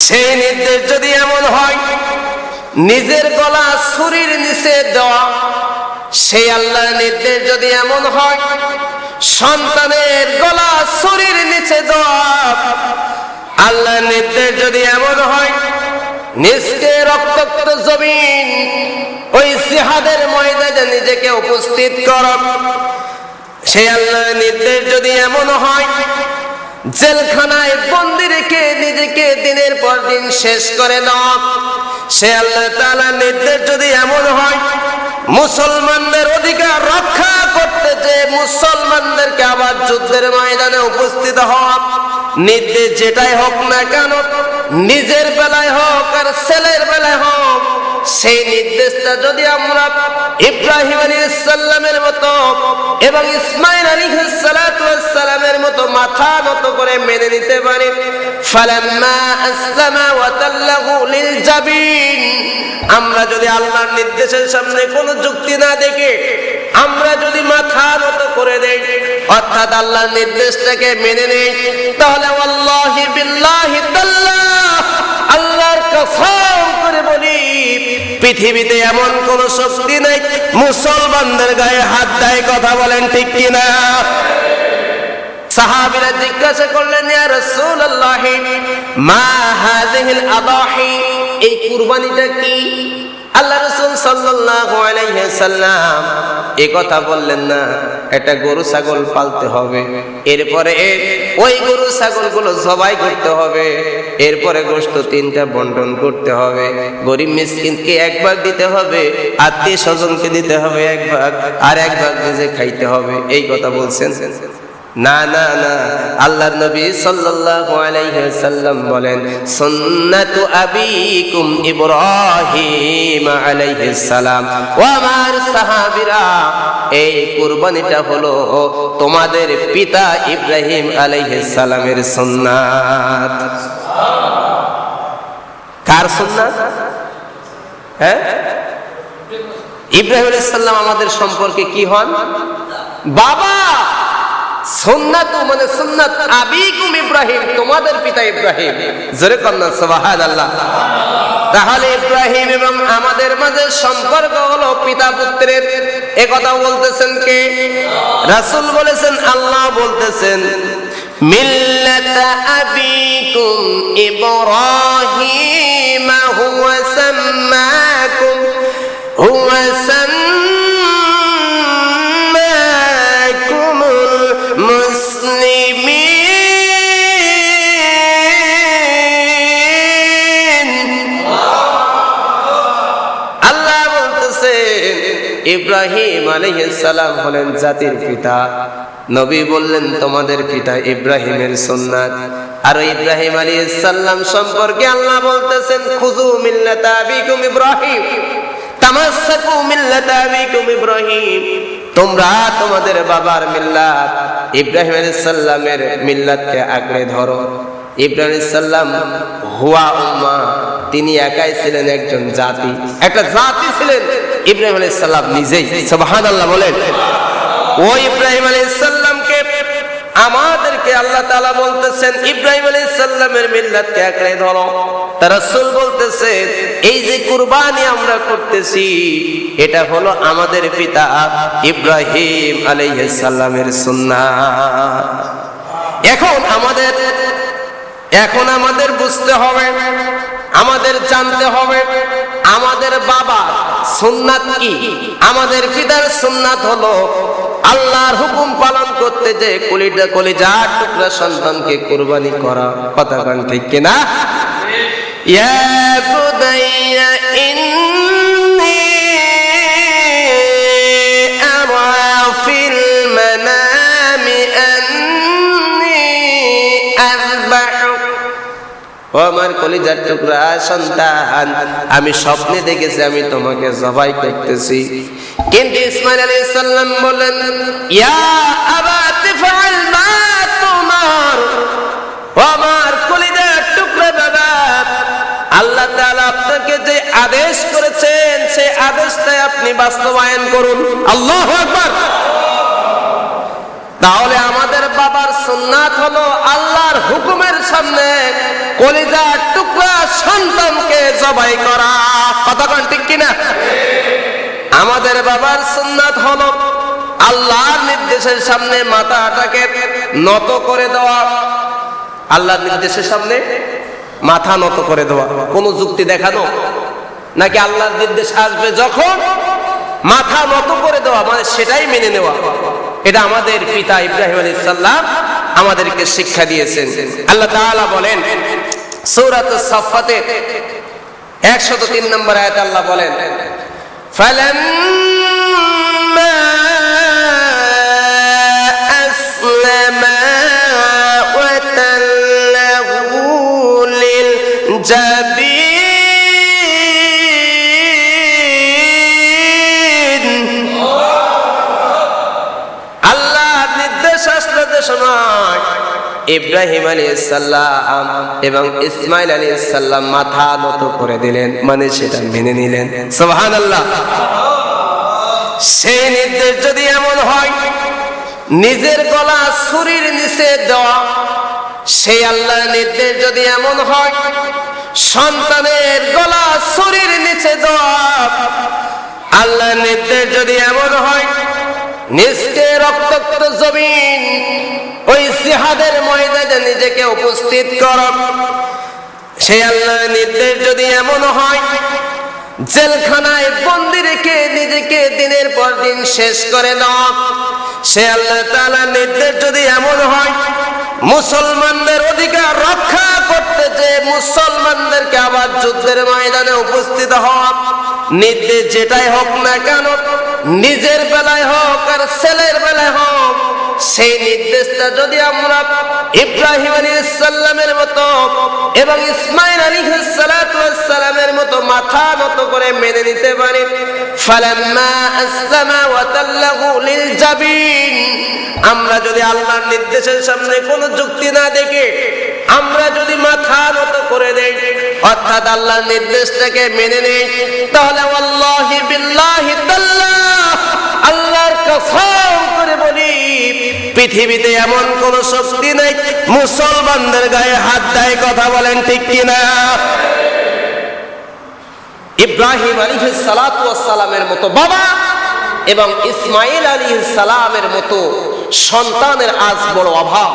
সেই নির্দেশ যদি এমন হয়, নিজের গলা ছুরির নিচে দেওয়া, সেই আল্লাহর নির্দেশ যদি এমন হয়, সন্তানের গলা ছুরির নিচে দেওয়া, আল্লাহর নির্দেশ যদি এমন হয়, নিজকে রক্তাক্ত জমিন, ওই জিহাদের ময়দানে নিজেকে উপস্থিত কর। সেই আল্লাহর নির্দেশ যদি এমন হয়, জেলখানায় বন্দি রেখে নিজেকে দিনের পর দিন শেষ করে দাও সে আল্লাহ তাআলার নির্দেশ যদি এমন হয়, মুসলমানদের অধিকার রক্ষা করতে যে মুসলমানদেরকে আবার যুদ্ধের ময়দানে উপস্থিত হওয়া নির্দেশ যেটাই হোক না কেন, নিজের বেলায় হোক আর ছেলের বেলায় হোক, সেই নির্দেশটা যদি আমরা ইব্রাহিম আলী সাল্লামের মতো এবং ইসমাইল আলী সালামের মতো মাথা নত করে মেনে নিতে পারি তাল্লাহু লিল জাবিন। আমরা যদি আল্লাহর নির্দেশের সামনে কোনো যুক্তি না দেখে, আমরা যদি মাথা নত করে দেই, অর্থাৎ আল্লাহর নির্দেশটাকে মেনে নেই, তাহলে আল্লাহি বিল্লাহি তাল্লাহ, আল্লাহর কসম করে বলি, পৃথিবীতে এমন কোন শক্তি নাই, মুসলমানদের গায়ে হাত দেয় কথা বলেন ঠিক কিনা? সাহাবীরা জিজ্ঞাসা করলেন রাসূলুল্লাহ, মা হাযিহিল আদাহি, এই কুরবানিটা কি? আল্লাহ রাসূল সাল্লাল্লাহু আলাইহি সাল্লাম এই কথা বললেন না গরু ছাগল পালতে হবে। এরপরে ওই গরু ছাগলগুলো জবাই করতে হবে। এরপরে তিনটা বন্টন করতে হবে। গরিব মিসকিনকে এক ভাগ দিতে হবে, আত্মীয় স্বজনকে দিতে হবে এক ভাগ, আর এক ভাগ নিজে খাইতে হবে। এই কথা বলছেন। না না না। আল্লাহর নবী সাল্লাল্লাহু আলাইহি সাল্লাম বলেন, সুন্নাতু আবিকুম ইব্রাহিম আলাইহিস সালাম। ও আমার সাহাবীরা, এই কুরবানিটা হলো তোমাদের পিতা ইব্রাহিম আলাইহিস সালামের সুন্নাত। কার সুন্নাত? হ্যাঁ? ইব্রাহিম আলাইহিস সালাম আমাদের সম্পর্কে কি হন? বাবা! সুন্নাত মানে সুন্নাত আবিকুম ইব্রাহিম, তোমাদের পিতা ইব্রাহিম। জোরে কন্যা সুবহানাল্লাহ। তাহলে ইব্রাহিম এবং আমাদের মাঝে সম্পর্ক হলো পিতা পুত্রের। এ কথা বলতেছেন কে? রাসূল বলেছেন, আল্লাহ বলতেছেন, মিল্লাতা আবিকুম ইব্রাহিম হুয়া সাম্মাকুম হুয়া সাম্মাকুম ইব্রাহিম সালাম হলেন জাতির পিতা। নবী বললেন, তোমাদের পিতা ইব্রাহিমের সুন্নাত। আর ইব্রাহিম সালাম সম্পর্কে আল্লাহ বলতেছেন, খুযু মিল্লাতা আবিকুম ইব্রাহিম মিল্লাতা ইব্রাহিম। তোমরা তোমাদের বাবার মিল্লাত, ইব্রাহিম সালামের মিল্লাতকে আঁকড়ে ধরো। ইব্রাহিম হুয়া উম্মা তিনি একাই ছিলেন একজন জাতি। একটা জাতি ছিলেন ইব্রাহিম আলাইহিস সালাম নিজেই। সুবহানাল্লাহ বলেন, ও ইব্রাহিম আলাইহিস সালামকে আমাদেরকে আল্লাহ তাআলা বলতেছেন, ইব্রাহিম আলাইহিস সালামের মিল্লাতকে আঁকড়ে ধরো। তার রাসূল বলতেছে, এই যে কুরবানি আমরা করতেছি, এটা হলো আমাদের পিতা ইব্রাহিম আলাইহিস সালামের সুন্নাহ। এখন আমাদের এখন আমাদের বুঝতে হবে আমাদের জানতে হবে আমাদের বাবা সুন্নাত কি? আমাদের পিতার সুন্নাত হলো আল্লাহর হুকুম পালন করতে যে কলিটা কলিজার টুকরা সন্তানকে কুরবানি করা। কথা ঠিক কিনা? ইয়া ইন্নী আমার কলিজার টুকরা, সন্তান, আমি স্বপ্নে দেখেছি, আমি তোমাকে জবাই করতেছি। কিন্তু ইসমাইল আলাইহিস সালাম বলেন, ইয়া আবা তিফআল মা তুমার, ও আমার কলিজার টুকরা বাবা, আল্লাহ তাআলা আপনাকে যে আদেশ করেছেন, সেই আদেশটাই আপনি বাস্তবায়ন করুন। আল্লাহু আকবার! তাহলে আমাদের বাবার সুন্নাত হলো আল্লাহর হুকুমের সামনে কলিজার টুকরা সন্তানকে জবাই করা। কন ঠিক কিনা? আমাদের বাবার সুন্নাত হলো আল্লাহর নির্দেশের সামনে মাথাটাকে নত করে দেওয়া। আল্লাহর নির্দেশের সামনে মাথা নত করে দেওয়া। কোনো যুক্তি দেখানো? নাকি আল্লাহর নির্দেশ আসবে যখন মাথা নত করে দেওয়া? মানে সেটাই মেনে নেওয়া। এটা আমাদের পিতা ইব্রাহিম আলী সাল্লাম আমাদেরকে শিক্ষা দিয়েছেন। আল্লাহ তাআলা বলেন, সূরাত সাফাতে 103 নম্বর আয়াত আল্লাহ বলেন, ফালান ইব্রাহিম আলী সাল্লাম এবং ইসমাইল আলী সাল্লাম মাথা নত করে দিলেন মানে সেটা মেনে নিলেন। সোহান আল্লাহ সেই নির্দেশ যদি এমন হয়, নিজের গলা ছুরির নিচে দেওয়া, সেই আল্লাহর নির্দেশ যদি এমন হয়, সন্তানের গলা ছুরির নিচে দেওয়া, আল্লাহর নির্দেশ যদি এমন হয় নিজকে রক্তাক্ত জমিন, ওই জিহাদের ময়দানে নিজেকে উপস্থিত কর। সেই আল্লাহর নির্দেশ যদি এমন হয়, জেলখানায় বন্দি রেখে নিজেকে দিনের পর দিন শেষ করে দাও। সে আল্লাহ তাআলা নির্দেশ যদি এমন হয়, মুসলমানদের অধিকার রক্ষা করতে যে মুসলমানদেরকে আবার যুদ্ধের ময়দানে উপস্থিত হওয়া নির্দেশ যেটাই হোক না কেন নিজের বেলায় হোক আর ছেলের বেলায় হোক, সেই নির্দেশটা যদি আমরা ইব্রাহিম আলী সাল্লামের মতো এবং ইসমাইল আলী সালামের মতো মাথা নত করে মেনে নিতে পারি আমরা যদি আল্লাহর নির্দেশের সামনে কোনো যুক্তি না দেখে, আমরা করে অর্থাৎ আল্লাহর নির্দেশটাকে মেনে তাহলে আল্লাহি বিল্লাহি আল্লাহর কসম করে বলি, পৃথিবীতে এমন কোন শক্তি নেই, মুসলমানদের গায়ে হাত দেয় কথা বলেন ঠিক কিনা? ইব্রাহিম আলী সালামের মতো বাবা এবং ইসমাইল আলী সালামের মতো সন্তানের আজ বড় অভাব।